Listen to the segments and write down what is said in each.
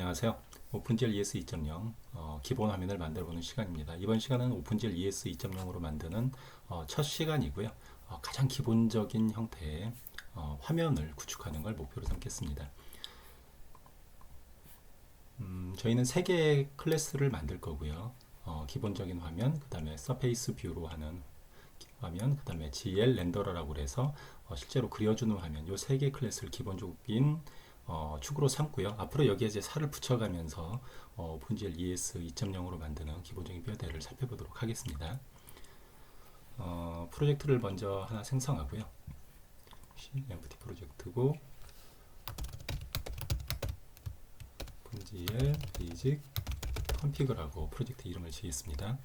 안녕하세요. 오픈GL ES 2.0 어, 기본 화면을 만들어보는 시간입니다. 이번 시간은 오픈GL ES 2.0으로 만드는 어, 첫 시간이고요. 어, 가장 기본적인 형태의 어, 화면을 구축하는 걸 목표로 삼겠습니다. 음, 저희는 세 개의 클래스를 만들 거고요. 어, 기본적인 화면, 그 다음에 서페이스 뷰로 하는 화면, 그 다음에 GL 렌더러라고 그래서 어, 실제로 그려주는 화면, 이 세 개 클래스를 기본적인 어, 축으로 삼고요. 앞으로 여기에 이제 살을 붙여가면서 어, 오픈GL ES 2.0으로 만드는 기본적인 뼈대를 살펴보도록 하겠습니다. 어, 프로젝트를 먼저 하나 생성하고요. empty 프로젝트고 오픈GL 베이직 컨피그라고 프로젝트 이름을 지겠습니다.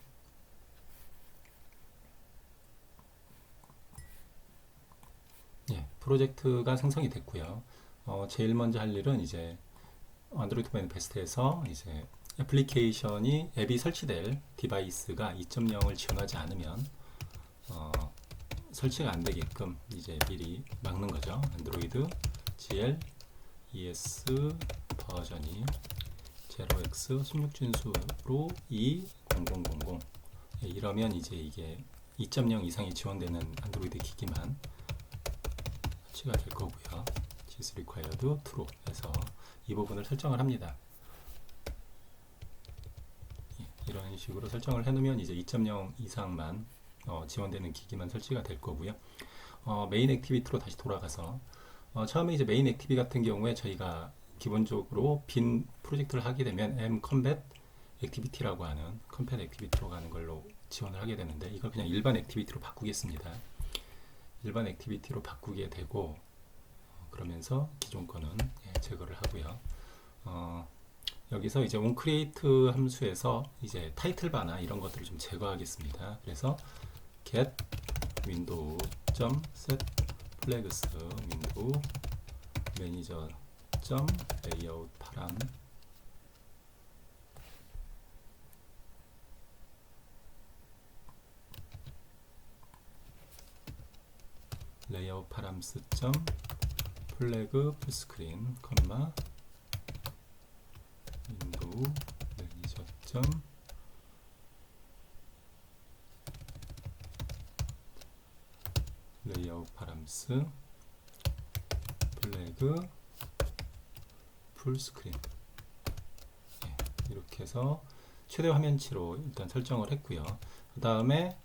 예, 프로젝트가 생성이 됐고요. 어, 제일 먼저 할 일은 이제 안드로이드 매니페스트에서 이제 애플리케이션이 앱이 설치될 디바이스가 2.0을 지원하지 않으면 어, 설치가 안 되게끔 이제 미리 막는 거죠. 안드로이드 GL ES 버전이 0x 16준수로 20000 예, 이러면 이제 이게 2.0 이상이 지원되는 안드로이드 기기만 설치가 될 거고요. Is required true 해서 이 부분을 설정을 합니다. 예, 이런 식으로 설정을 해놓으면 이제 2.0 이상만 어, 지원되는 기기만 설치가 될 거고요. 어, 메인 액티비티로 다시 돌아가서 어, 처음에 이제 메인 액티비 같은 경우에 저희가 기본적으로 빈 프로젝트를 하게 되면 m 컴뱃 액티비티라고 하는 컴뱃 액티비티로 가는 걸로 지원을 하게 되는데 이걸 그냥 일반 액티비티로 바꾸겠습니다. 일반 액티비티로 바꾸게 되고 그러면서 기존 거는 예, 제거를 하고요. 어, 여기서 이제 onCreate 함수에서 이제 타이틀 바나 이런 것들을 좀 제거하겠습니다. 그래서 get window set flags window manager layout 파람 레이아웃 파람스 점 플래그 풀스크린 컴마. 윈도우 매니저 점. 레이아웃 파람스. 플래그 풀스크린. 네, 이렇게 해서 최대 화면치로 일단 설정을 했고요. 그 다음에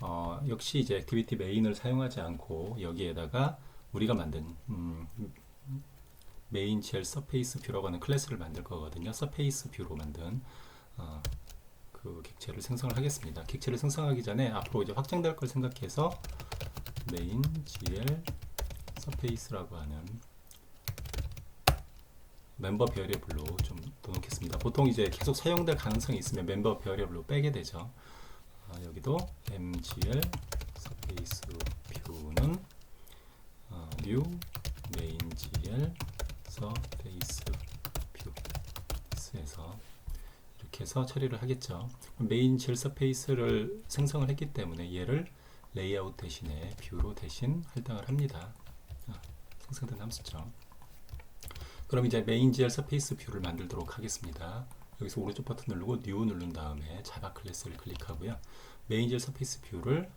어, 역시 이제 액티비티 메인을 사용하지 않고 여기에다가 우리가 만든 음, 메인 젤 서페이스 뷰라고 하는 클래스를 만들 거거든요. 서페이스 뷰로 만든 어, 그 객체를 생성을 하겠습니다. 객체를 생성하기 전에 앞으로 이제 확장될 걸 생각해서 메인 gl 서페이스라고 하는 멤버 베어리블로 좀 넣겠습니다. 보통 이제 계속 사용될 가능성이 있으면 멤버 베어리블로 빼게 되죠. 어, 여기도 mgl 서페이스 new main gl 서페이스 뷰에서 이렇게 해서 처리를 하겠죠. 메인 gl 서페이스를 생성을 했기 때문에 얘를 레이아웃 대신에 뷰로 대신 할당을 합니다. 아, 생성된 함수죠. 그럼 이제 메인 gl 서페이스 뷰를 만들도록 하겠습니다. 여기서 오른쪽 버튼 누르고 new 누른 다음에 자바 클래스를 클릭하고요. 메인 gl 서페이스 뷰를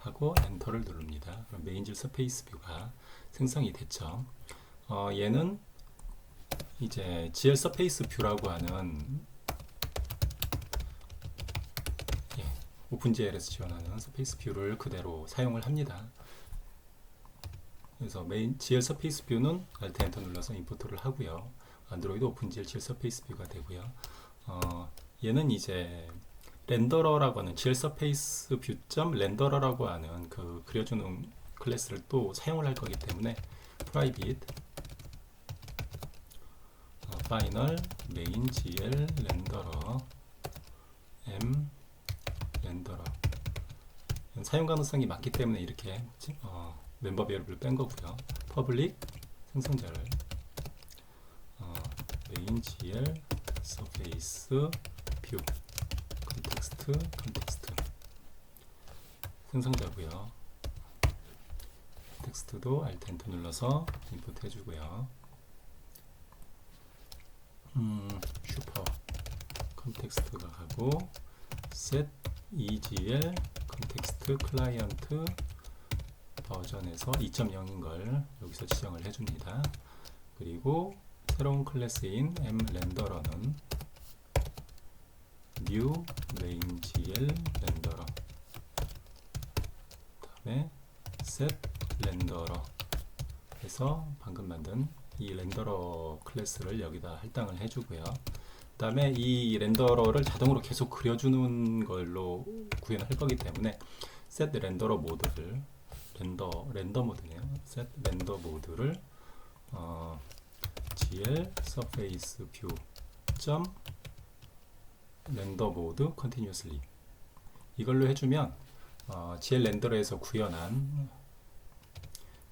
하고 엔터를 누릅니다. 그럼 메인질 서페이스 뷰가 생성이 됐죠. 어, 얘는 이제 GL 서페이스 뷰라고 하는 예, 오픈GL에서 지원하는 서페이스 뷰를 그대로 사용을 합니다. 그래서 메인 GL 서페이스 뷰는 Alt 엔터 눌러서 임포트를 하고요. 안드로이드 오픈GL GL 서페이스 뷰가 되고요. 어, 얘는 이제 렌더러라고 하는 GL 서페이스 뷰점 렌더러라고 하는 그 그려주는 클래스를 또 사용을 할 거기 때문에 private 어, final main gl 렌더러 m 렌더러 사용 가능성이 많기 때문에 이렇게 어, 멤버 베리블을 뺀 거고요. public 생성자를 어, main gl surface 컨 텍스트 컨텍스트 생성자고요. 텍스트도 Alt 엔터 눌러서 임포트 해주고요. 음, 컨텍스트가 가고 set EGL 컨텍스트 클라이언트 버전에서 2.0인 걸 여기서 지정을 해줍니다. 그리고 새로운 클래스인 m 렌더러는 main gl 렌더러 다음에 set 렌더러 해서 방금 만든 이 렌더러 클래스를 여기다 할당을 해주고요. 그 다음에 이 렌더러를 자동으로 계속 그려주는 걸로 구현할 거기 때문에 set 렌더러 모드를 렌더 렌더 모드네요. set 렌더 모드를 어, gl surface view 점 렌더 모드 continuously 이걸로 해주면 어, gl 렌더러에서 구현한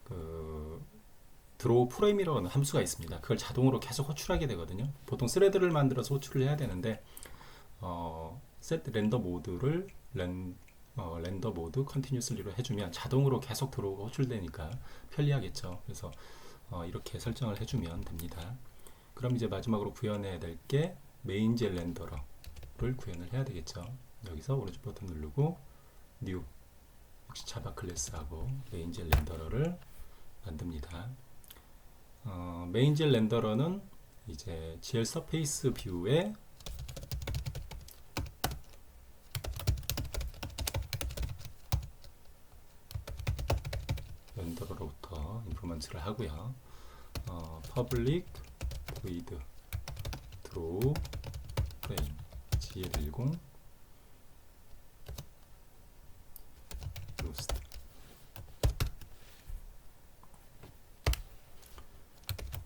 그 드로우 프레임이라는 함수가 있습니다. 그걸 자동으로 계속 호출하게 되거든요. 보통 스레드를 만들어서 호출을 해야 되는데 어, set 렌더 모드를 렌, 어, 렌더 모드 컨티뉴스리로 해주면 자동으로 계속 들어오고 호출되니까 편리하겠죠. 그래서 어, 이렇게 설정을 해주면 됩니다. 그럼 이제 마지막으로 구현해야 될 게 메인 젤 렌더러 를 구현을 해야 되겠죠. 여기서 오른쪽 버튼 누르고 뉴 역시 자바 클래스하고 메인젤 렌더러를 만듭니다. 어, 메인젤 렌더러는 이제 GL 서페이스 뷰에 렌더러로부터 인포먼트를 하고요. 어, public void draw frame GL10 roast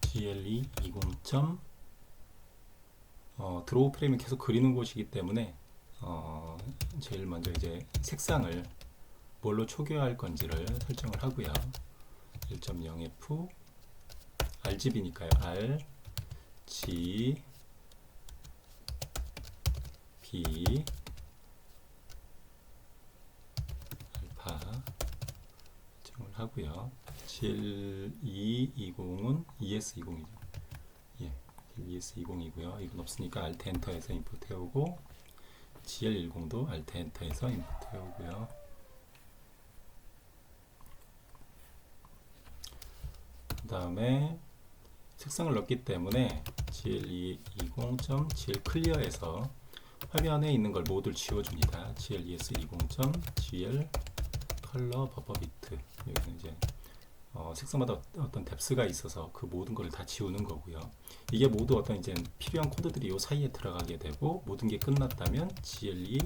GLE 20점 어, 드로우 프레임을 계속 그리는 곳이기 때문에 어, 제일 먼저 이제 색상을 뭘로 초기화할 건지를 설정을 하고요. 1.0f RGB니까요. R G B 알파 설정을 하고요. GL220은 ES20이죠. 예, ES20이고요. 이건 없으니까 Alt 엔터에서 인풋 해오고 GL10도 Alt 엔터에서 인풋 해오고요. 그 다음에 색상을 넣기 때문에 GL220.gl 클리어에서 화면에 있는 걸 모두 지워줍니다. GLES20.gl 컬러 버버 비트 여기는 이제 어, 색상마다 어떤 뎁스가 있어서 그 모든 걸다 지우는 거고요. 이게 모두 어떤 이제 필요한 코드들이 요 사이에 들어가게 되고 모든 게 끝났다면 GLE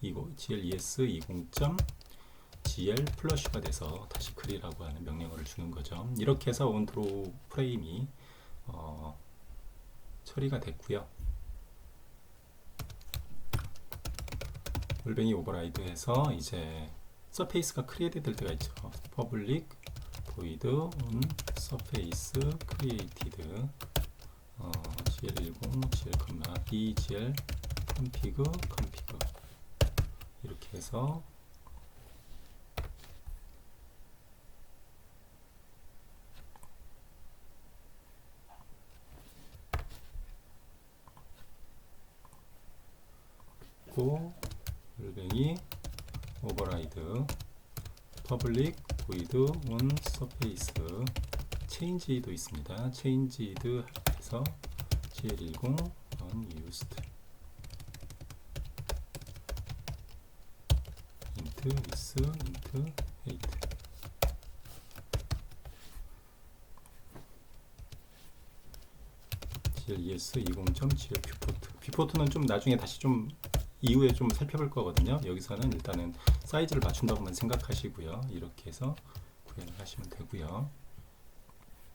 20, GLES 20. GL 플러시가 돼서 다시 그리라고 하는 명령어를 주는 거죠. 이렇게 해서 온드로우 프레임이 어, 처리가 됐고요. 올뱅이 오버라이드해서 이제 서페이스가 크리에이트 될 때가 있죠. 퍼블릭 on surface created 어, gl10 gl, egl config config 이렇게 해서 고 올뱅이 오버라이드 퍼블릭 void on surface change도 있습니다. changed 해서 gl10 unused int is int 8 gles 20.gl 뷰포트 뷰포트는 좀 나중에 다시 좀 이후에 좀 살펴볼 거거든요. 여기서는 일단은 사이즈를 맞춘다고만 생각하시고요. 이렇게 해서 구현을 하시면 되고요.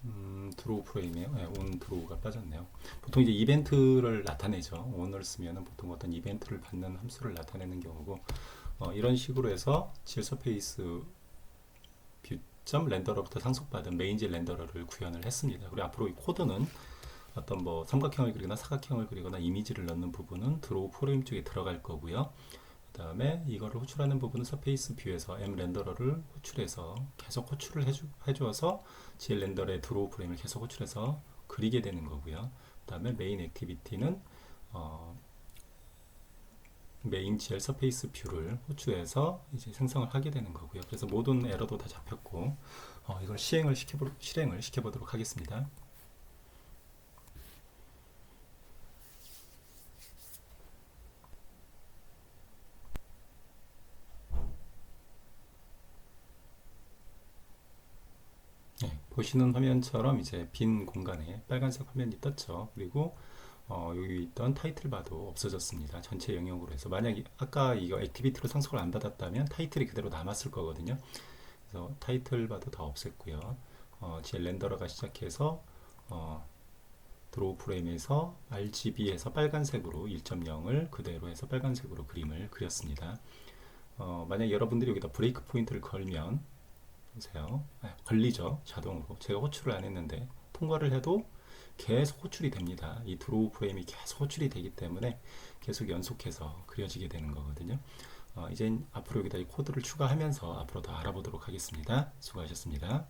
음, 드로우 프레임이에요. 네, 온 드로우가 빠졌네요. 보통 이제 이벤트를 나타내죠. 온을 쓰면은 보통 어떤 이벤트를 받는 함수를 나타내는 경우고 어, 이런 식으로 해서 질 서페이스 뷰점 렌더러부터 상속받은 메인질 렌더러를 구현을 했습니다. 그리고 앞으로 이 코드는 어떤 뭐 삼각형을 그리거나 사각형을 그리거나 이미지를 넣는 부분은 드로우 프레임 쪽에 들어갈 거고요. 그 다음에 이거를 호출하는 부분은 서페이스 뷰에서 M 렌더러를 호출해서 계속 호출을 해주, 해주어서 GL 렌더러의 드로우 프레임을 계속 호출해서 그리게 되는 거고요. 그 다음에 메인 액티비티는 어, 메인 GL 서페이스 뷰를 호출해서 이제 생성을 하게 되는 거고요. 그래서 모든 에러도 다 잡혔고 어, 이걸 시행을 시켜보 실행을 시켜보도록 하겠습니다. 네, 보시는 화면처럼 이제 빈 공간에 빨간색 화면이 떴죠. 그리고 어, 여기 있던 타이틀 바도 없어졌습니다. 전체 영역으로 해서 만약에 아까 이거 액티비티로 상속을 안 받았다면 타이틀이 그대로 남았을 거거든요. 그래서 타이틀 바도 다 없앴고요. 어, GL 렌더러가 시작해서 어, 드로우 프레임에서 RGB에서 빨간색으로 1.0을 그대로 해서 빨간색으로 그림을 그렸습니다. 어, 만약 여러분들이 여기다 브레이크 포인트를 걸면 보세요. 아, 걸리죠. 자동으로. 제가 호출을 안 했는데 통과를 해도 계속 호출이 됩니다. 이 드로우 프레임이 계속 호출이 되기 때문에 계속 연속해서 그려지게 되는 거거든요. 어, 이제 앞으로 여기다 이 코드를 추가하면서 앞으로 더 알아보도록 하겠습니다. 수고하셨습니다.